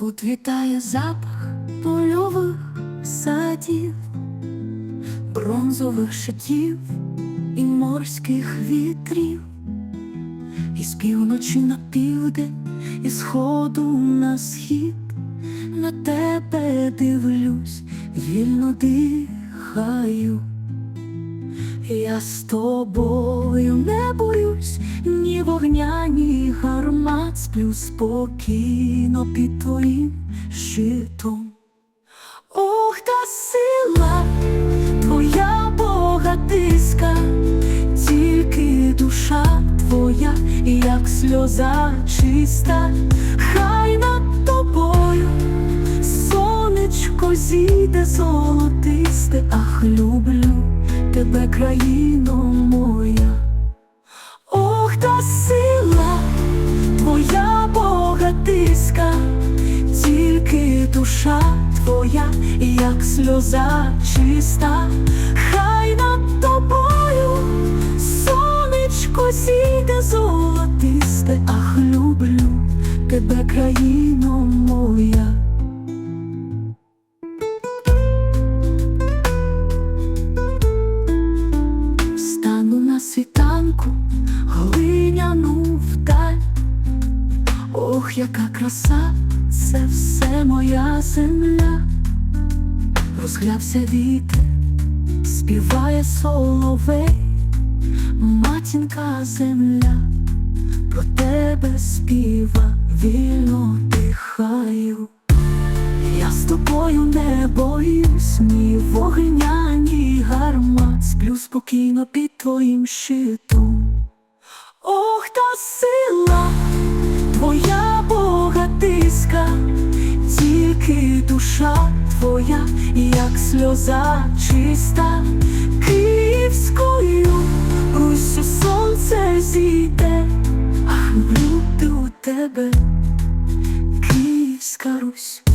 Розквітає запах польових садів, бронзових шитів і морських вітрів, і з півночі на південь, і сходу на схід, на тебе дивлюсь, вільно дихаю. Я з тобою не боюсь ні вогня, ні гармат, сплю спокійно під твоїм щитом. Ох, та сила, твоя богатиська, тільки душа твоя, як сльоза чиста, хай над тобою сонечко зійде золотисте, ах, люблю тебе, країно моя. Твоя, як сльоза чиста, хай над тобою сонечко зійде золотисте, ах, люблю тебе, країно моя. Стану на світанку, глиняну вдаль. Ох, яка краса, це все моя земля. Розглявся вітер, співає соловей, матінка земля, про тебе співа, вільно дихаю. Я з тобою не боюсь, ні вогня, ні гармат, сплю спокійно під твоїм щитом. Ох, та сила, душа твоя, як сльоза чиста, Київською Русю сонце зійде, ах, люблю у тебе, Київська Русь.